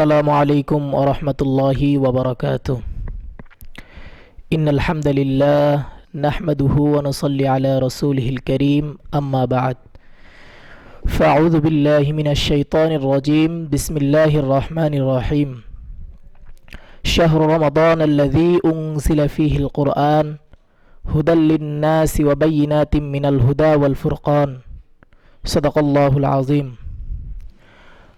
السلام عليكم ورحمة الله وبركاته. إن الحمد لله نحمده ونصلي على رسوله الكريم. أما بعد فأعوذ بالله من الشيطان الرجيم. بسم الله الرحمن الرحيم. شهر رمضان الذي أنزل فيه القرآن هدى للناس وبينات من الهدى والفرقان. صدق الله العظيم.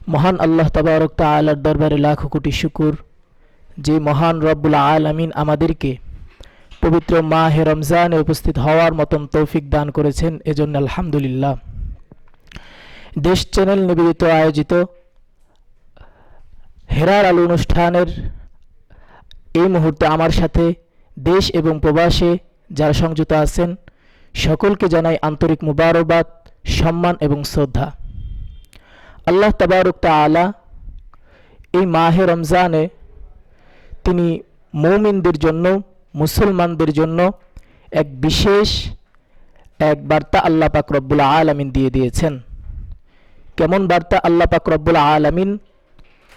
মহান আল্লাহ তাবারক তাআলার দরবারে লাখো কোটি শুকুর। যে মহান রব্বুল আলামিন আমাদেরকে পবিত্র মাহে রমজানে উপস্থিত হওয়ার মতন তৌফিক দান করেছেন, এজন্য আলহামদুলিল্লাহ। দেশ চ্যানেল নিবেদিত আয়োজিত হেরার আলো অনুষ্ঠানের এই মুহূর্তে আমার সাথে দেশ এবং প্রবাসে যারা সংযুক্ত আছেন, সকলকে জানাই আন্তরিক মুবারকবাদ, সম্মান এবং শ্রদ্ধা। আল্লাহ তাবারক তাআলা এই মাহে রমজানে তিনি মৌমিনদের জন্য, মুসলমানদের জন্য এক বিশেষ এক বার্তা আল্লাহ পাক রব্বুল আলামিন দিয়ে দিয়েছেন। কেমন বার্তা আল্লাহ পাক রব্বুল আলামিন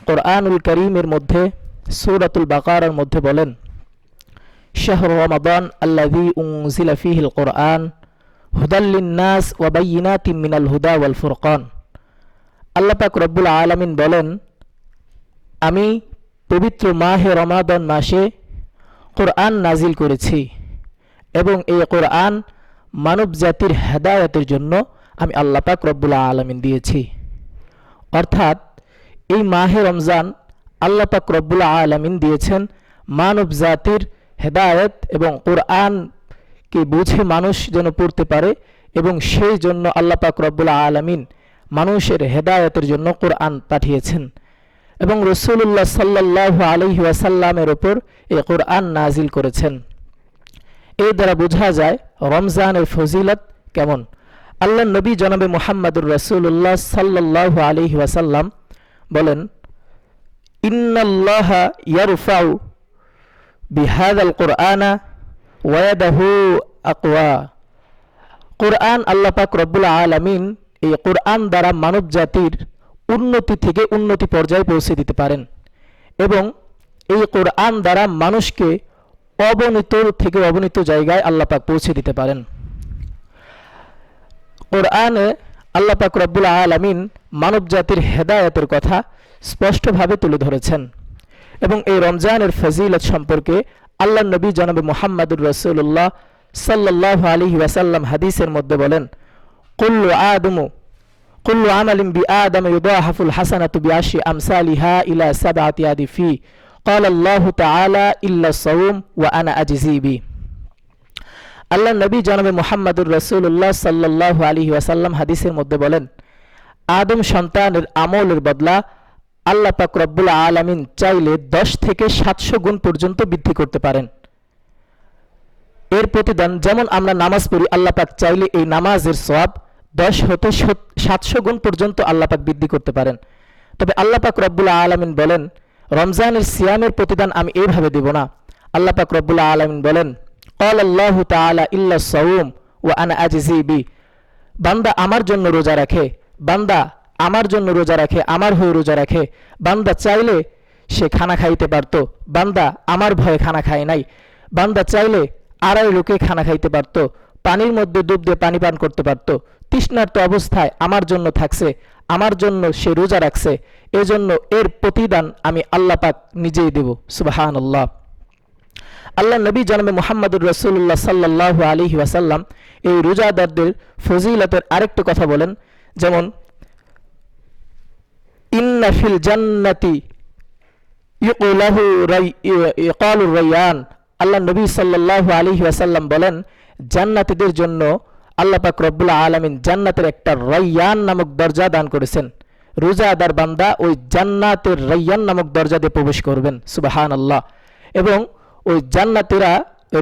কোরআনুল করিমের মধ্যে, সূরাতুল বাকারার মধ্যে বলেন, শাহর রমাদান আল্লাযী উনজিলা ফীহিল কোরআন হুদাল লিন-নাস ওয়া বায়িনাতিন মিনাল হুদা ওয়াল ফুরকান। আল্লাহ পাক রব্বুল আলামিন বলেন, আমি পবিত্র মাহে রমাদন মাসে কোরআন নাজিল করেছি এবং এই কোরআন মানব জাতির হেদায়তের জন্য আমি আল্লাহ পাক রব্বুল আলামিন দিয়েছি। অর্থাৎ এই মাহে রমজান আল্লাহ পাক রব্বুল আলামিন দিয়েছেন মানব জাতির হেদায়ত এবং কোরআনকে বুঝে মানুষ যেন পড়তে পারে এবং সেই জন্য আল্লাহ পাক রব্বুল আলামিন মানুষের হেদায়তের জন্য কোরআন পাঠিয়েছেন। এবং রসুল্লাহ সাল্লাহ আলহি ওয়াসাল্লামের ওপর এই কোরআন নাজিল করেছেন। এই দ্বারা বোঝা যায় রমজানের ফজিলত কেমন। আল্লাহ নবী জনাবে মোহাম্মদুর রসুল্লাহ সাল্লাহ আলহি ওয়াসাল্লাম বলেন, ইন্নাল্লাহ ইয়ারফাউ বিহাদ আল কোরআনা ওয়াদাহু আকওয়া। কোরআন আল্লাহ পাক রব্বুল আলামিন এই কোরআন দ্বারা মানব জাতির উন্নতি থেকে উন্নতি পর্যায়ে পৌঁছে দিতে পারেন এবং এই কোরআন দ্বারা মানুষকে অবনীত থেকে অবনীত জায়গায় আল্লাহ পাক পৌঁছে দিতে পারেন। কোরআনে আল্লাহ পাক রব্বুল আলামিন মানব জাতির হেদায়তের কথা স্পষ্টভাবে তুলে ধরেছেন এবং এই রমজানের ফজিলত সম্পর্কে আল্লাহ নবী জনাবে মোহাম্মদুর রসুল্লাহ সাল্লাহ আলী ওয়াসাল্লাম হাদিসের মধ্যে বলেন কুল্লু আদমু কুল্লু আমালিম বি আদম ইউদাহাফুল হাসানাতু বিআশি আমসালিহা ইলা সাবআতি আদিফি قال الله تعالى إلا الصوم وأنا أجزي به আল্লাহ নবী জনাবে মোহাম্মদুর রসুল্লাহ সাল্লাহ আলী ওয়াসাল্লাম হাদিসের মধ্যে বলেন আদম সন্তানের আমলের বদলা আল্লাহ পাক রব্বুল আলামিন চাইলে দশ থেকে সাতশো গুণ পর্যন্ত বৃদ্ধি করতে পারেন এর প্রতিদান যেমন আমরা নামাজ পড়ি আল্লাহ পাক চাইলে এই নামাজের সব দশ হতে সাতশো গুণ পর্যন্ত আল্লাহ পাক বৃদ্ধি করতে পারেন। তবে আল্লাহ পাক রব্বুল্লাহ আলমিন বলেন, রমজানের সিয়ামের প্রতিদান আমি এইভাবে দেব না। আল্লাহ পাক রব্বুল্লাহ আলমিন বলেন কল আল্লাহ তালা ইল্লা সৌম ও আনা আজিবি বান্দা আমার জন্য রোজা রাখে, বান্দা আমার জন্য রোজা রাখে, আমার হয়ে রোজা রাখে। বান্দা চাইলে সে খানা খাইতে পারত, বান্দা আমার ভয়ে খানা খায় নাই। বান্দা চাইলে আড়াই লোকে খানা খাইতে পারত, পানির মধ্যে ডুব দিয়ে পানি পান করতে পারত। তৃষ্ণার্ত অবস্থায় আমার জন্য থাকছে, আমার জন্য সে রোজা রাখছে, এজন্য এর প্রতিদান আমি আল্লাহ পাক নিজেই দেব সুবাহান আল্লাহ আল্লাহ নবী জন্মে মোহাম্মদুর রসুল্লাহ সাল্লাহ আলী ওয়াসাল্লাম এই রোজাদারদের ফজিলতের আরেকটি কথা বলেন, যেমন ইন্নাফিল জান্নাতি ইকালুর আল্লাহ নবী সাল্লাহ আলী ওয়াসাল্লাম বলেন, জান্নাতিদের জন্য আল্লাহ পাক রব্বুল্লাহ আলমিন জান্নাতের একটা রাইয়ান নামক দরজা দান করেছেন। রোজাদার বান্দা ওই জান্নাতের রাইয়ান নামক দরজা দিয়ে প্রবেশ করবেন সুবাহান আল্লাহ এবং ওই জান্নাতেরা,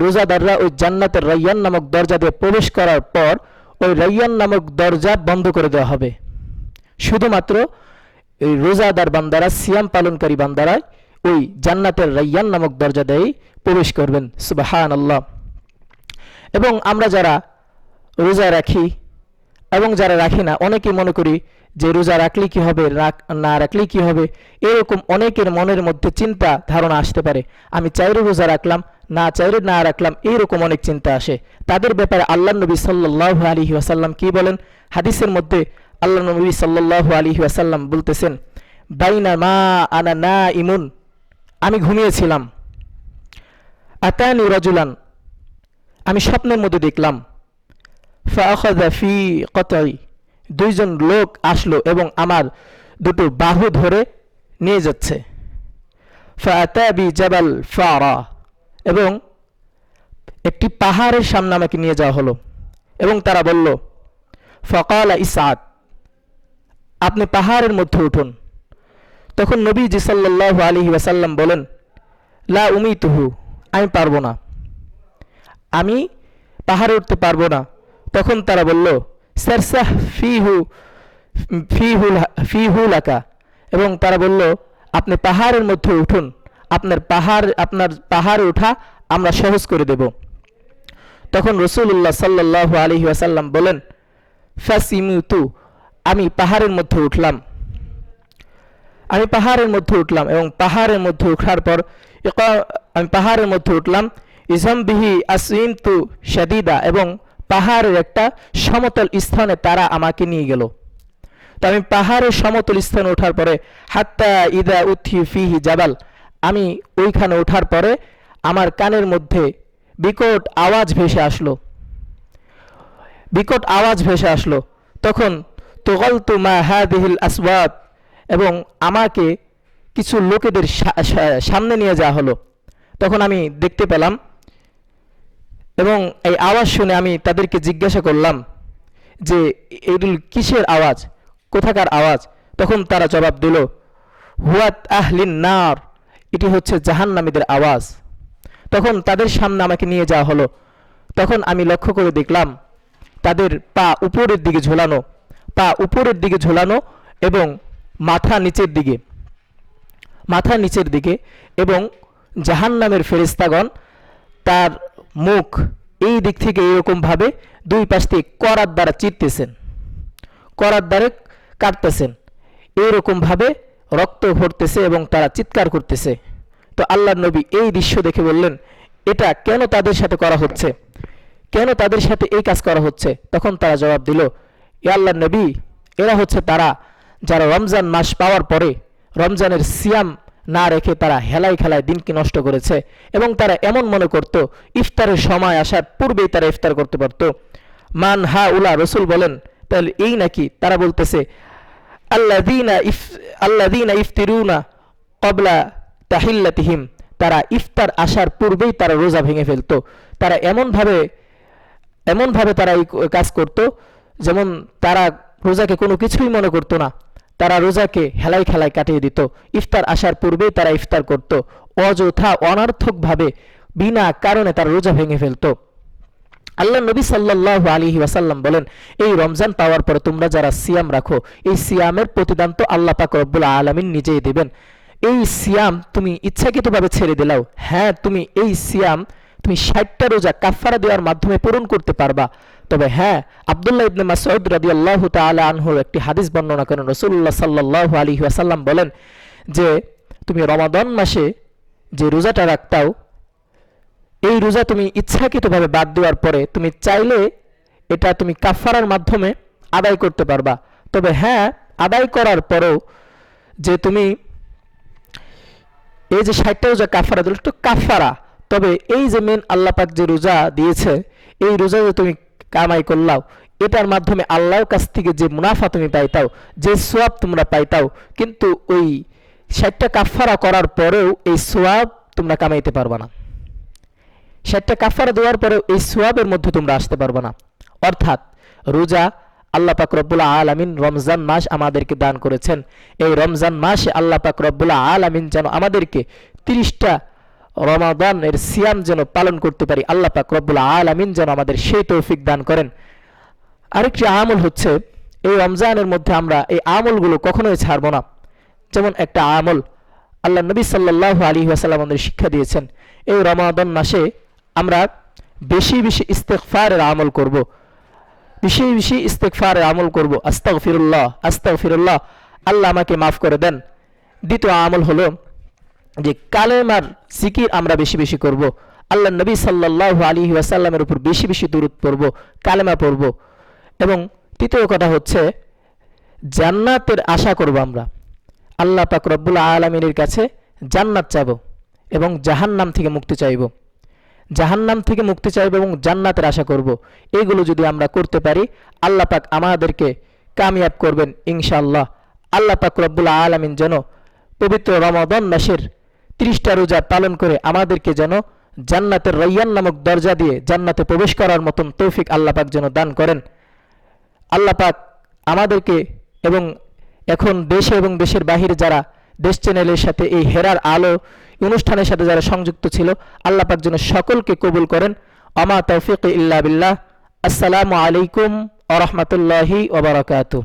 রোজাদাররা ওই জান্নাতের রাইয়ান নামক দরজা দিয়ে প্রবেশ করার পর ওই রাইয়ান নামক দরজা বন্ধ করে দেওয়া হবে। শুধুমাত্র এই রোজাদার বান্দারা, সিয়াম পালনকারী বান্দারা ওই জান্নাতের রাইয়ান নামক দরজা দিয়েই প্রবেশ করবেন সুবাহান আল্লাহ এবং আমরা যারা রোজা রাখি এবং যারা রাখি না, অনেকে মনে করি যে রোজা রাখলে কি হবে না রাখলে কি হবে, এরকম অনেকের মনের মধ্যে চিন্তা ধারণা আসতে পারে। আমি চাইরে রোজা রাখলাম, না চাইরে না রাখলাম এইরকম অনেক চিন্তা আসে। তাদের ব্যাপারে আল্লাহ নবী সাল্লাহ আলী ওয়াসাল্লাম কি বলেন? হাদিসের মধ্যে আল্লাহ নবী সাল্লাহ আলী ওয়াসাল্লাম বলতেছেন, বাইনা মা আনা না ইমুন আমি ঘুমিয়েছিলাম। আতানি রজুলান। আমি স্বপ্নের মধ্যে দেখলাম ফি কতাই দুইজন লোক আসলো এবং আমার দুটো বাহু ধরে নিয়ে যাচ্ছে। ফাতাবি জাবাল ফারা। এবং একটি পাহাড়ের সামনে আমাকে নিয়ে যাওয়া হলো। এবং তারা বলল, ফকালা ইসাদ, আপনি পাহাড়ের মধ্যে উঠুন। তখন নবীজি সাল্লাল্লাহু আলাইহি ওয়াসাল্লাম বলেন, লা উমি তুহু আমি পারব না। আমি পাহাড়ে উঠতে পারব না। তখন তারা বলল সারসাহ ফিহু ফিহু ফিহু লাকা এবং তারা বলল, আপনি পাহাড়ের মধ্যে উঠুন। আপনার পাহাড়, আপনার পাহাড়ে উঠা আমরা সহজ করে দেব। তখন রসুল্লাহ সাল্লাহ আলহি আসাল্লাম বলেন, ফাসিমুতু, আমি পাহাড়ের মধ্যে উঠলাম। আমি পাহাড়ের মধ্যে উঠলাম এবং পাহাড়ের মধ্যে উঠার পর আমি পাহাড়ের মধ্যে উঠলাম। ইজাম বিহি আসিম তু শাদিদা এবং পাহাড়ের একটা সমতল স্থানে তারা আমাকে নিয়ে গেল। তো আমি পাহাড়ের সমতল স্থানে ওঠার পরে, হাত্তা ইদা উথি ফিহি জাবাল। আমি ওইখানে ওঠার পরে আমার কানের মধ্যে বিকট আওয়াজ ভেসে আসলো। বিকট আওয়াজ ভেসে আসলো। তখন তোগল তু মা হাদিহিল আসবাদ এবং আমাকে কিছু লোকেদের সামনে নিয়ে যাওয়া হলো। তখন আমি দেখতে পেলাম এবং এই আওয়াজ শুনে আমি তাদেরকে জিজ্ঞাসা করলাম যে এগুলো কিসের আওয়াজ? কোথাকার আওয়াজ? তখন তারা জবাব দিল, হুয়াত আহলিন নার, এটি হচ্ছে জাহান্নামীদের আওয়াজ। তখন তাদের সামনে আমাকে নিয়ে যাওয়া হলো। তখন আমি লক্ষ্য করে দেখলাম, তাদের পা উপরের দিকে ঝোলানো, পা উপরের দিকে ঝোলানো এবং মাথা নিচের দিকে, মাথা নিচের দিকে এবং জাহান্নামের ফেরিস্তাগণ তার মুখ এই দিক থেকে এরকমভাবে দুই পাশ থেকে করার দ্বারা চিরতেছেন করার দ্বারা কাটতেছেন। এইরকমভাবে রক্ত ভরতেছে এবং তারা চিৎকার করতেছে। তো আল্লাহ নবী এই দৃশ্য দেখে বললেন, এটা কেন তাদের সাথে করা হচ্ছে? কেন তাদের সাথে এই কাজ করা হচ্ছে? তখন তারা জবাব দিল, এ আল্লাহ নবী, এরা হচ্ছে তারা যারা রমজান মাস পাওয়ার পরে, রমজানের সিয়াম না রেখে তারা হেলায় খেলায় দিনকে নষ্ট করেছে এবং তারা এমন মনে করত, ইফতারের সময় আসার পূর্বেই তারা ইফতার করতে পারত। মান হা উলা, রসুল বলেন, তাহলে এই নাকি? তারা বলতেছে আল্লাদিনা ইফ আল্লাদিনা ইফতিরুনা কবলা তাহিল্লাতিহিম। তারা ইফতার আসার পূর্বেই তারা রোজা ভেঙে ফেলতো। তারা এমনভাবে এমনভাবে তারা এই কাজ করত, যেমন তারা রোজাকে কোনো কিছুই মনে করতো না। তারা রোজাকে হেলাই খেলায় কাটিয়ে দিত। ইফতার আসার পূর্বেই তারা ইফতার করত। অযথা অনার্থকভাবে, বিনা কারণে তারা রোজা ভেঙে ফেলতো। আল্লাহ নবী সাল্লাহ আলী ওয়াসাল্লাম বলেন, এই রমজান পাওয়ার পরে তোমরা যারা সিয়াম রাখো, এই সিয়ামের প্রতিদান তো আল্লাহ পাক রব্বুল আলমিন নিজেই দেবেন। এই সিয়াম তুমি ইচ্ছাকৃতভাবে ছেড়ে দিলাও। হ্যাঁ তুমি এই সিয়াম তুমি ষাটটা রোজা কাফারা দেওয়ার মাধ্যমে পূরণ করতে পারবা। তবে হ্যাঁ আবদুল্লাহ ইবনে মাসউদ রাদিয়াল্লাহু তাআলা আনহুর একটি হাদিস বর্ণনা করেন। রাসূলুল্লাহ সাল্লাল্লাহু আলাইহি ওয়াসাল্লাম বলেন যে, তুমি রমাদান মাসে যে রোজাটা রাখতাও, এই রোজা তুমি ইচ্ছাকৃতভাবে বাদ দেওয়ার পরে তুমি চাইলে এটা তুমি কাফারার মাধ্যমে আদায় করতে পারবা। তবে হ্যাঁ আদায় করার পরেও যে তুমি এই যে ষাটটা রোজা কাফারা দিল একটু কাফারা তবে এই যে মেন আল্লাহ পাক যে রোজা দিয়েছে, এই রোজা যে তুমি কামাই করলাও, এটার মাধ্যমে আল্লাহর কাছ থেকে যে মুনাফা তুমি পাইতাও, যে সোয়াব তোমরা পাইতাও, কিন্তু ওই ষাটটা কাফারা করার পরেও এই সোয়াব তোমরা কামাইতে পারবা না। ষাটটা কাফারা দেওয়ার পরেও এই সোয়াবের মধ্যে তোমরা আসতে পারবে না। অর্থাৎ রোজা আল্লাহ পাক রব্বুল আলামিন রমজান মাস আমাদেরকে দান করেছেন। এই রমজান মাসে আল্লাহ পাক রব্বুল আলামিন যেন আমাদেরকে তিরিশটা রমাদান এর সিয়াম যেন পালন করতে পারি, আল্লাহ পাক রব্বুল আলামিন যেন আমাদের সেই তৌফিক দান করেন। আরেকটি আমল হচ্ছে, এই রমজানের মধ্যে আমরা এই আমলগুলো কখনোই ছাড়বো না। যেমন একটা আমল, আল্লাহ নবী সাল্লাহ আলী ওয়াসাল্লাম আমাদের শিক্ষা দিয়েছেন, এই রমাদান মাসে আমরা বেশি বেশি ইস্তেকফারের আমল করব। বেশি বেশি ইস্তেকফারে আমল করব আস্তাগ ফিরুল্লাহ আস্তাগ ফিরুল্লাহ আল্লাহ আমাকে মাফ করে দেন। দ্বিতীয় আমল হলো যে কালেমার সিকির আমরা বেশি বেশি করব। আল্লাহ নবী সাল্লাল্লাহু আলী ওয়াসাল্লামের উপর বেশি বেশি দূরত পড়ব, কালেমা পড়ব। এবং তৃতীয় কথা হচ্ছে, জান্নাতের আশা করব আমরা। আল্লাহ পাক রব্বুল আলমিনের কাছে জান্নাত চাইব এবং জাহান্নাম থেকে মুক্তি চাইব। জাহান্নাম থেকে মুক্তি চাইব এবং জান্নাতের আশা করব। এইগুলো যদি আমরা করতে পারি, আল্লাহ পাক আমাদেরকে কামিয়াব করবেন ইনশাআল্লাহ। আল্লাহ পাক রব্বুল আলমিন যেন পবিত্র রমাদন মাসের ত্রিশটা রোজা পালন করে আমাদেরকে যেন জান্নাতের রയ്যান নামক দরজা দিয়ে জান্নাতে প্রবেশ করার মতন তৌফিক আল্লাহ পাক যেন দান করেন। আল্লাহ পাক আমাদেরকে এবং এখন দেশে এবং দেশের বাহিরে যারা দেশ চ্যানেলের সাথে এই হেরার আলো অনুষ্ঠানের সাথে যারা সংযুক্ত ছিল, আল্লাহ পাক যেন সকলকে কবুল করেন। আমা তৌফিক ইল্লা বিল্লাহ। আসসালামু আলাইকুম আ রহমতুল্লাহি ওবরাকাতু